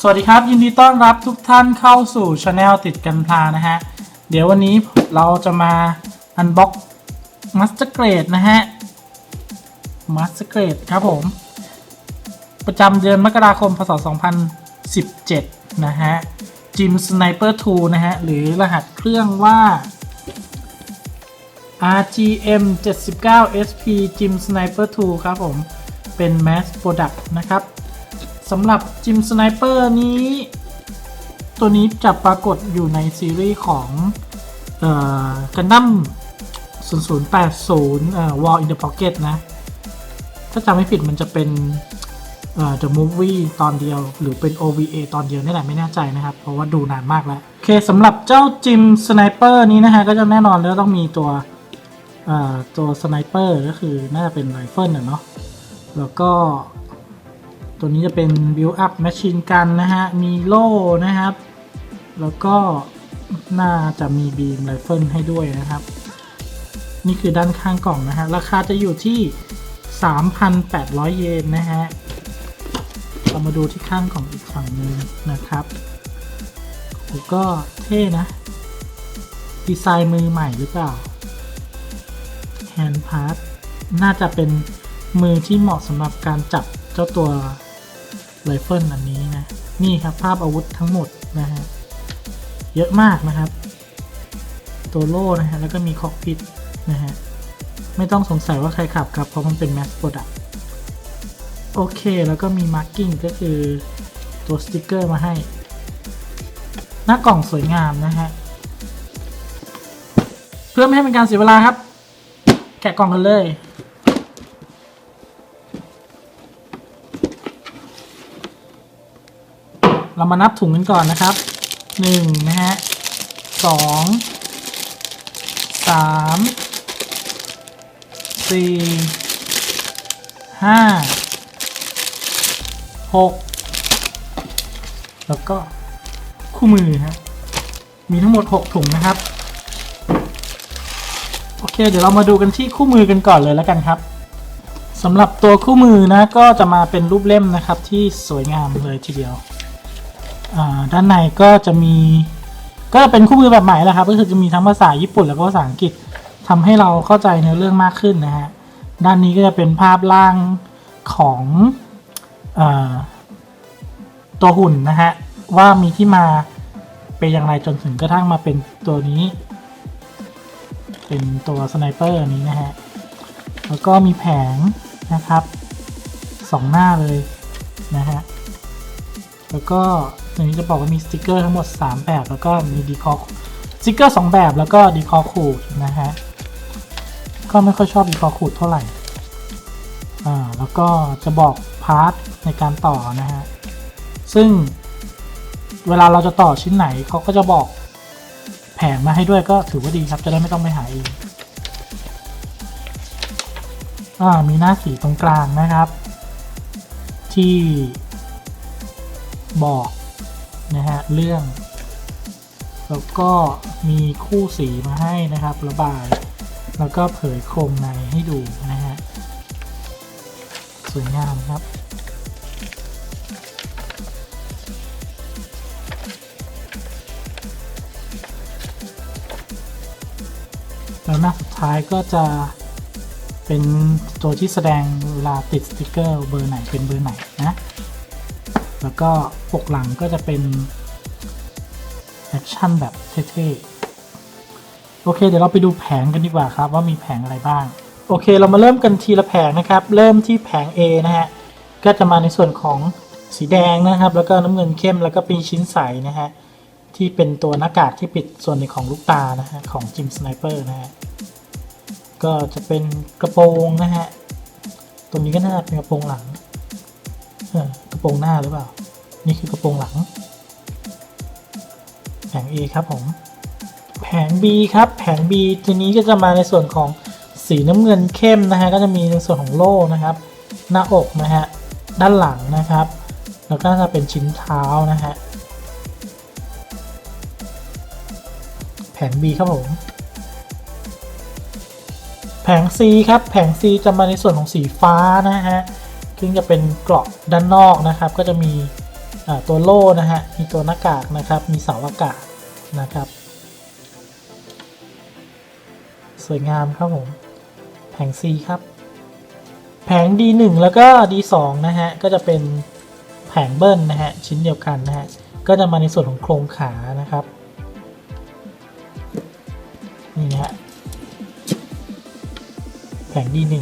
สวัสดีครับ ยินดีต้อนรับทุกท่านเข้าสู่ช anel ติดกันพลานะฮะ เดี๋ยววันนี้เราจะมาอันบ็อก Master Grade นะฮะ Master Grade ครับผม ประจำเดือนมกราคมพศ 2017 นะฮะจิม Sniper 2นะฮะ หรือรหัสเครื่องว่า RGM 79 SP Jim Sniper 2 ครับผม เป็น Mass Product นะครับ สำหรับ Jim Sniper นี้ ตัวนี้จะปรากฏอยู่ในซีรีส์ของเอ่อ Gundam 0080เอ่อ War in the Pocket นะ ถ้าจำไม่ผิดมันจะเป็นเอ่อ The Movie ตอนเดียว หรือเป็น OVA ตอนเดียวนี่แหละไม่แน่ใจนะครับ เพราะว่าดูนานมากแล้ว โอเคสำหรับเจ้า Jim Sniper นี้นะฮะ ก็จะแน่นอนแล้วต้องมีตัวเอ่อตัว Sniper ก็คือน่าจะเป็นไรเฟิลเนาะแล้วก็ ตัวนี้จะเป็น build up machine gun นะฮะ มีโล่นะครับ แล้วก็น่าจะมี beam rifle ให้ด้วยนะครับ นี่คือด้านข้างกล่องนะฮะ ราคาจะอยู่ที่ 3,800 เยนนะฮะ เรามาดูที่ข้างของอีกฝั่งหนึงนะครับแล้ก็เท่นะ ดีไซน์มือใหม่หรือเปล่า hand part น่าจะเป็นมือที่เหมาะสำหรับการจับเจ้าตัว ไรเฟิลอันนี้นะ นี่ครับภาพอาวุธทั้งหมดนะฮะ เยอะมากนะครับ ตัวโล่นะฮะ แล้วก็มีคอกพิทนะฮะ ไม่ต้องสงสัยว่าใครขับครับ เพราะมันเป็นแมสโปรดักโอเค แล้วก็มีมาร์กิ้งก็คือตัวสติกเกอร์มาให้ หน้ากล่องสวยงามนะฮะ เพื่อไม่ให้เป็นการเสียเวลาครับ แกะกล่องกันเลย เรามานับถุงกันก่อนนะครับหนึ่งนะฮะสองสามสี่ห้าหกแล้วก็คู่มือฮะมีทั้งหมด 6 ถุงนะครับ โอเค เดี๋ยวเรามาดูกันที่คู่มือกันก่อนเลยแล้วกันครับสำหรับตัวคู่มือนะก็จะมาเป็นรูปเล่มนะครับที่สวยงามเลยทีเดียว ด้านในก็จะมีก็เป็นคู่มือแบบใหม่แหละครับก็คือจะมีทั้งภาษาญี่ปุ่นแล้วก็ภาษาอังกฤษทำให้เราเข้าใจในอเรื่องมากขึ้นนะฮะด้านนี้ก็จะเป็นภาพร่างของอตัวหุ่นนะฮะว่ามีที่มาเป็นอย่างไรจนถึงกระทั่งมาเป็นตัวนี้ เป็นตัวสไนเปอร์นี้นะฮะแล้วก็มีแผงนะครับสองหน้าเลยนะฮะ แล้วก็ตรงนี้จะบอกว่ามีสติกเกอร์ทั้งหมด 3 แบบ แล้วก็มีดีคอสติกเกอร์2แบบแล้วก็ดีคอขูดนะฮะก็ไม่ค่อยชอบดีคอขูดเท่าไหร่อ่าแล้วก็จะบอกพาร์ทในการต่อนะฮะซึ่งเวลาเราจะต่อชิ้นไหนเขาก็จะบอกแผงมาให้ด้วยก็ถือว่าดีครับจะได้ไม่ต้องไปหาเองอ่ามีหน้าสีตรงกลางนะครับ ที่ บอกนะฮะเรื่อง แล้วก็มีคู่สีมาให้นะครับระบาย แล้วก็เผยโครงในให้ดูนะฮะสวยงามครับแล้วหน้าสุดท้ายก็จะเป็นตัวที่แสดงเวลาติดสติกเกอร์เบอร์ไหนเป็นเบอร์ไหนนะ แล้วก็ปกหลังก็จะเป็นแอคชั่นแบบเท่ๆ โอเค เดี๋ยวเราไปดูแผงกันดีกว่าครับ ว่ามีแผงอะไรบ้าง โอเค เรามาเริ่มกันทีละแผงนะครับ เริ่มที่แผง A นะฮะ ก็จะมาในส่วนของสีแดงนะครับ แล้วก็น้ำเงินเข้ม แล้วก็เป็นชิ้นใสนะฮะ ที่เป็นตัวหน้ากากที่ปิดส่วนหนึ่งของลูกตานะฮะของจิมสไนเปอร์นะฮะ ก็จะเป็นกระโปรงนะฮะ ตรงนี้ก็น่าจะเป็นกระโปรงหลังอ โปรงหน้าหรือเปล่า นี่คือกระโปรงหลัง แผง A ครับผม แผง B ครับ แผง B ทีนี้ก็จะมาในส่วนของสีน้ำเงินเข้มนะฮะ ก็จะมีในส่วนของโล่นะครับ หน้าอกนะฮะ ด้านหลังนะครับ แล้วก็จะเป็นชิ้นเท้านะฮะ แผง B ครับผมแผง C ครับ แผง C จะมาในส่วนของสีฟ้านะฮะ ซึ่งจะเป็นเกราะด้านนอกนะครับ ก็จะมีตัวโล่นะฮะ มีตัวหน้ากากนะครับ มีเสาอากาศนะครับ สวยงามครับผม แผง C ครับ แผง D1 แล้วก็ D2 นะฮะ ก็จะเป็นแผงเบิ้ลนะฮะ ชิ้นเดียวกันนะฮะ ก็จะมาในส่วนของโครงขานะครับ นี่นะฮะ แผง D1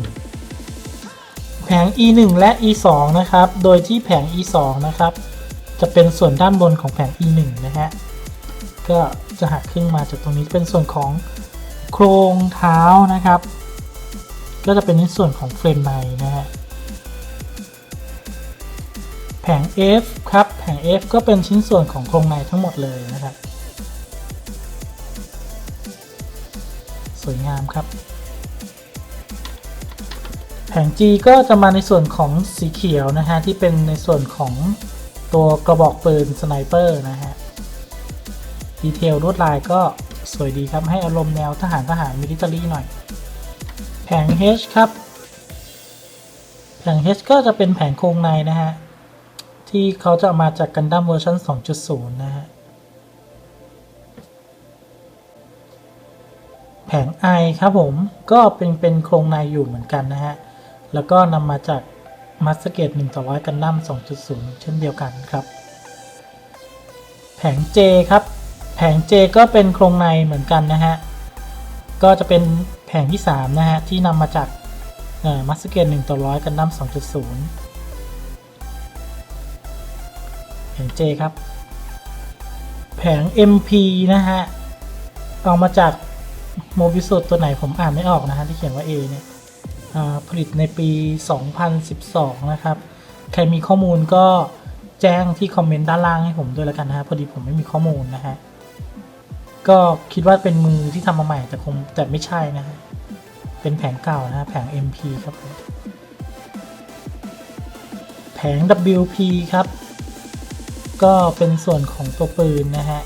ง E1 และ E2 นะครับ โดยที่แผง E2 นะครับ จะเป็นส่วนด้านบนของแผง E1 นะฮะ ก็จะหักครึ่งมาจากตรงนี้เป็นส่วนของโครงเท้านะครับ ก็จะเป็นในส่วนของเฟรมในนะฮะ แผง F ครับ แผง F ก็เป็นชิ้นส่วนของโครงในทั้งหมดเลยนะครับ สวยงามครับ แผง G ก็จะมาในส่วนของสีเขียวนะฮะ ที่เป็นในส่วนของตัวกระบอกปืนสไนเปอร์นะฮะ ดีเทลลวดลายก็สวยดีครับให้อารมณ์แนวทหารทหารมิลิเตอรี่หน่อย แผง H ครับ แผง H ก็จะเป็นแผงโครงในนะฮะ ที่เขาจะมาจากกันดั้มเวอร์ชัน2.0 นะฮะ แผง I ครับผมก็เป็นเป็นโครงในอยู่เหมือนกันนะฮะ แล้วก็นำมาจากมัสเกต1ต่อร้อยกันดั้ม2.0 เช่นเดียวกันครับ แผง J ครับ แผง J ก็เป็นโครงในเหมือนกันนะฮะ ก็จะเป็นแผงที่ 3 นะฮะ ที่นำมาจากมัสเกต1ต่อร้อยกันดั้ม2.0 แผง J ครับ แผง MP นะฮะ เอามาจากโมบิสุดตัวไหนผมอ่านไม่ออกนะฮะที่เขียนว่า A เนี่ย ผลิตในปี 2012 นะครับ ใครมีข้อมูลก็แจ้งที่คอมเมนต์ด้านล่างให้ผมด้วยแล้วกันนะฮะพอดีผมไม่มีข้อมูลนะฮะ ก็คิดว่าเป็นมือที่ทำมาใหม่แต่คงแต่ไม่ใช่นะฮะ เป็นแผงเก่านะ แผง MP ครับผมแผง WP ครับ ก็เป็นส่วนของตัวปืนนะฮะ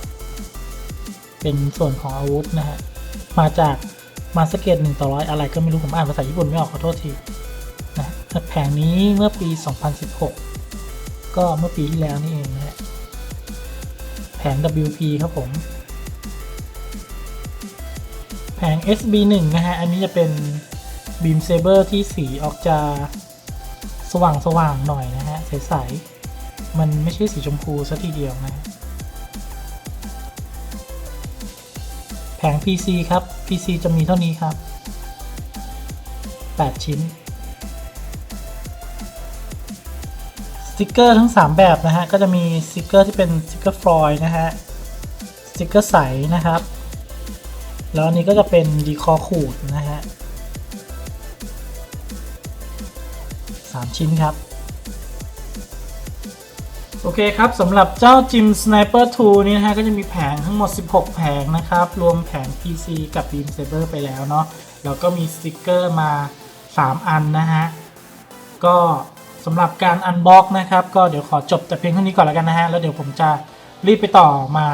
เป็นส่วนของอาวุธนะฮะ มาจาก มาสเกตหนึ่งต่อร้อยอะไรก็ไม่รู้ ผมอ่านภาษาญี่ปุ่นไม่ออกขอโทษทีนะแผงนี้เมื่อปี 2016 ก็เมื่อปีที่แล้วนี่เองนะฮะแผง WP ครับผม แผง SB1 นะฮะ อันนี้จะเป็นบีมเซเบอร์ที่สีออกจะสว่างสว่างๆหน่อยนะฮะ ใส ๆ มันไม่ใช่สีชมพูซะทีเดียวนะ แผง PC ครับ PC จะมีเท่านี้ครับ 8 ชิ้น สติกเกอร์ทั้ง 3 แบบนะฮะ ก็จะมีสติกเกอร์ที่เป็นสติกเกอร์ฟลอยด์นะฮะ สติกเกอร์ใสนะครับ แล้วอันนี้ก็จะเป็นดีคอขูดนะฮะ3ชิ้นครับ โอเคครับสำหรับเจ้าจิม Sniper 2 นี้นะฮะก็จะมีแผงทั้งหมด 16 แผงนะครับ รวมแผง PC กับ Beam Saber ไปแล้วเนาะแล้วก็มีสติกเกอร์มา 3 อันนะฮะ ก็สำหรับการอันบ็อกนะครับ ก็เดี๋ยวขอจบแต่เพียงเท่านี้ก่อนแล้วกันนะฮะ แล้วเดี๋ยวผมจะรีบไปต่อมา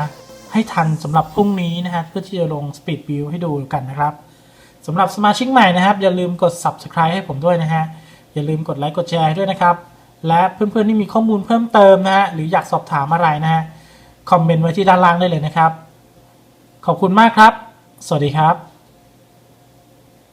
ให้ทันสำหรับพรุ่งนี้นะฮะ เพื่อที่จะลง Speed View ให้ดูกันนะครับสำหรับสมาชิกใหม่นะครับ อย่าลืมกด Subscribe ให้ผมด้วยนะฮะอย่าลืมกดไลค์กดแชร์ด้วยนะครับ และเพื่อนๆที่มีข้อมูลเพิ่มเติมนะฮะหรืออยากสอบถามอะไรนะฮะคอมเมนต์ไว้ที่ด้านล่างได้เลยนะครับ ขอบคุณมากครับ สวัสดีครับ